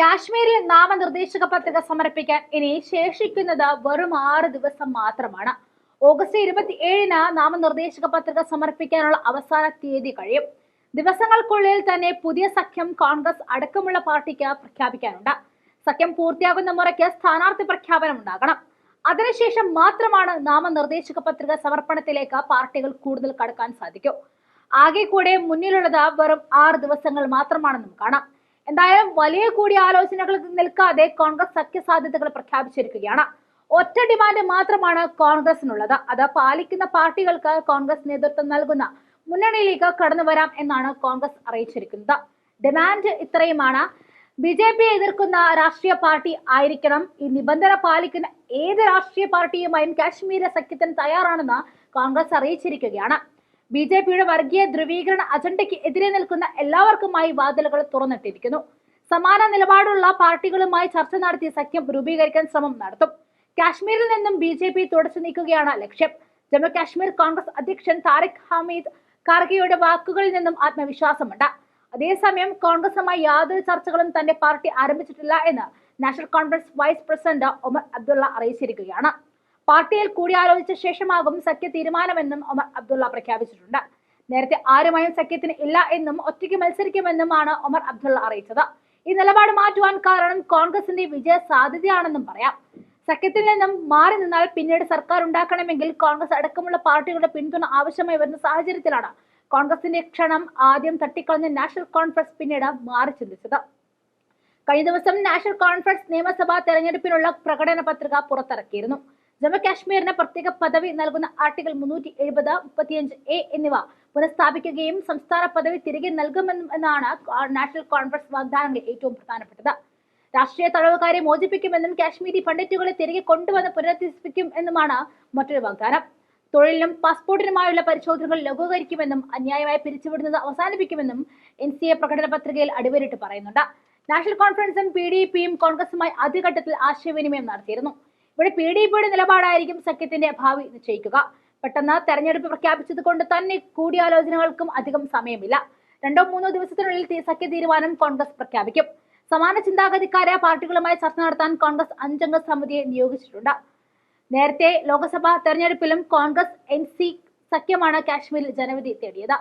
കാശ്മീരിൽ നാമനിർദ്ദേശക പത്രിക സമർപ്പിക്കാൻ ഇനി ശേഷിക്കുന്നത് വെറും ആറ് ദിവസം മാത്രമാണ്. ഓഗസ്റ്റ് ഇരുപത്തി ഏഴിന് നാമനിർദ്ദേശക പത്രിക സമർപ്പിക്കാനുള്ള അവസാന തീയതി കഴിയും. ദിവസങ്ങൾക്കുള്ളിൽ തന്നെ പുതിയ സഖ്യം കോൺഗ്രസ് അടക്കമുള്ള പാർട്ടിക്ക് പ്രഖ്യാപിക്കാനുണ്ട്. സഖ്യം പൂർത്തിയാകുന്ന മുറയ്ക്ക് സ്ഥാനാർത്ഥി പ്രഖ്യാപനം ഉണ്ടാകണം. അതിനുശേഷം മാത്രമാണ് നാമനിർദ്ദേശക പത്രിക സമർപ്പണത്തിലേക്ക് പാർട്ടികൾ കൂടുതൽ കടക്കാൻ സാധിക്കൂ. ആകെ കൂടെ മുന്നിലുള്ളത് വെറും ആറ് ദിവസങ്ങൾ മാത്രമാണെന്നും കാണാം. എന്തായാലും വലിയ കൂടിയാലോചനകൾ നിൽക്കാതെ കോൺഗ്രസ് സഖ്യസാധ്യതകൾ പ്രഖ്യാപിച്ചിരിക്കുകയാണ്. ഒറ്റ ഡിമാൻഡ് മാത്രമാണ് കോൺഗ്രസിനുള്ളത്. അത് പാലിക്കുന്ന പാർട്ടികൾക്ക് കോൺഗ്രസ് നേതൃത്വം നൽകുന്ന മുന്നണിയിലേക്ക് കടന്നു വരാം എന്നാണ് കോൺഗ്രസ് അറിയിച്ചിരിക്കുന്നത്. ഡിമാൻഡ് ഇത്രയുമാണ്. ബി ജെ പി എതിർക്കുന്ന രാഷ്ട്രീയ പാർട്ടി ആയിരിക്കണം. ഈ നിബന്ധന പാലിക്കുന്ന ഏത് രാഷ്ട്രീയ പാർട്ടിയുമായും കാശ്മീര സഖ്യത്തിന് തയ്യാറാണെന്ന് കോൺഗ്രസ് അറിയിച്ചിരിക്കുകയാണ്. ബി ജെ പിയുടെ വർഗീയ ധ്രുവീകരണ അജണ്ടയ്ക്ക് എതിരെ നിൽക്കുന്ന എല്ലാവർക്കുമായി വാതിലുകൾ തുറന്നിട്ടിരിക്കുന്നു. സമാന നിലപാടുള്ള പാർട്ടികളുമായി ചർച്ച നടത്തി സഖ്യം രൂപീകരിക്കാൻ ശ്രമം നടത്തും. കാശ്മീരിൽ നിന്നും ബി ജെ പി തുടച്ചു നീക്കുകയാണ് ലക്ഷ്യം. ജമ്മു കാശ്മീർ കോൺഗ്രസ് അധ്യക്ഷൻ താരിഖ് ഹമീദ് കാർഗിയുടെ വാക്കുകളിൽ നിന്നും ആത്മവിശ്വാസമുണ്ട്. അതേസമയം കോൺഗ്രസുമായി യാതൊരു ചർച്ചകളും തന്റെ പാർട്ടി ആരംഭിച്ചിട്ടില്ല എന്ന് national conference vice president Omar Abdullah അറിയിച്ചിരിക്കുകയാണ്. പാർട്ടിയിൽ കൂടിയാലോചിച്ച ശേഷമാകും സഖ്യ തീരുമാനമെന്നും ഒമർ അബ്ദുള്ള പ്രഖ്യാപിച്ചിട്ടുണ്ട്. നേരത്തെ ആരുമായും സഖ്യത്തിന് ഇല്ല എന്നും ഒറ്റയ്ക്ക് മത്സരിക്കുമെന്നുമാണ് ഒമർ അബ്ദുള്ള അറിയിച്ചത്. ഈ നിലപാട് മാറ്റുവാൻ കാരണം കോൺഗ്രസിന്റെ വിജയ സാധ്യതയാണെന്നും പറയാം. സഖ്യത്തിൽ നിന്നും മാറി നിന്നാൽ പിന്നീട് സർക്കാർ ഉണ്ടാക്കണമെങ്കിൽ കോൺഗ്രസ് അടക്കമുള്ള പാർട്ടികളുടെ പിന്തുണ ആവശ്യമായി വരുന്ന സാഹചര്യത്തിലാണ് കോൺഗ്രസിന്റെ ക്ഷണം ആദ്യം തട്ടിക്കളഞ്ഞ നാഷണൽ കോൺഫറൻസ് പിന്നീട് മാറി ചിന്തിച്ചത്. കഴിഞ്ഞ ദിവസം നാഷണൽ കോൺഫറൻസ് നിയമസഭാ തെരഞ്ഞെടുപ്പിനുള്ള പ്രകടന പത്രിക പുറത്തിറക്കിയിരുന്നു. ജമ്മു കാശ്മീരിന് പ്രത്യേക പദവി നൽകുന്ന ആർട്ടിക്കിൾ മുന്നൂറ്റി എഴുപത് മുപ്പത്തിയഞ്ച് എ എന്നിവ പുനഃസ്ഥാപിക്കുകയും സംസ്ഥാന പദവി തിരികെ നൽകുമെന്നാണ് നാഷണൽ കോൺഗ്രസ് വാഗ്ദാനങ്ങളിൽ ഏറ്റവും പ്രധാനപ്പെട്ടത്. രാഷ്ട്രീയ തടവുകാരെ മോചിപ്പിക്കുമെന്നും കാശ്മീരി പണ്ഡിറ്റുകളെ തിരികെ കൊണ്ടുവന്ന് പുനരധിവസിപ്പിക്കും എന്നുമാണ് മറ്റൊരു വാഗ്ദാനം. തൊഴിലിനും പാസ്പോർട്ടിനുമായുള്ള പരിശോധനകൾ ലഘൂകരിക്കുമെന്നും അന്യായമായി പിരിച്ചുവിടുന്നത് അവസാനിപ്പിക്കുമെന്നും എൻ സി എ പ്രകടന പത്രികയിൽ അടിവരിട്ട് പറയുന്നുണ്ട്. നാഷണൽ കോൺഫറൻസും പി ഡി പിയും കോൺഗ്രസുമായി ആദ്യഘട്ടത്തിൽ ആശയവിനിമയം നടത്തിയിരുന്നു. ഇവിടെ പി ഡി പിയുടെ നിലപാടായിരിക്കും സഖ്യത്തിന്റെ ഭാവി നിശ്ചയിക്കുക. പെട്ടെന്ന് തെരഞ്ഞെടുപ്പ് പ്രഖ്യാപിച്ചത് കൊണ്ട് തന്നെ കൂടിയാലോചനകൾക്കും അധികം സമയമില്ല. രണ്ടോ മൂന്നോ ദിവസത്തിനുള്ളിൽ സഖ്യ തീരുമാനം കോൺഗ്രസ് പ്രഖ്യാപിക്കും. സമാന ചിന്താഗതിക്കാരായ പാർട്ടികളുമായി ചർച്ച നടത്താൻ കോൺഗ്രസ് അഞ്ചംഗ സമിതിയെ നിയോഗിച്ചിട്ടുണ്ട്. നേരത്തെ ലോക്സഭാ തെരഞ്ഞെടുപ്പിലും കോൺഗ്രസ് എൻ സി സഖ്യമാണ് കാശ്മീരിൽ ജനവിധി തേടിയത്.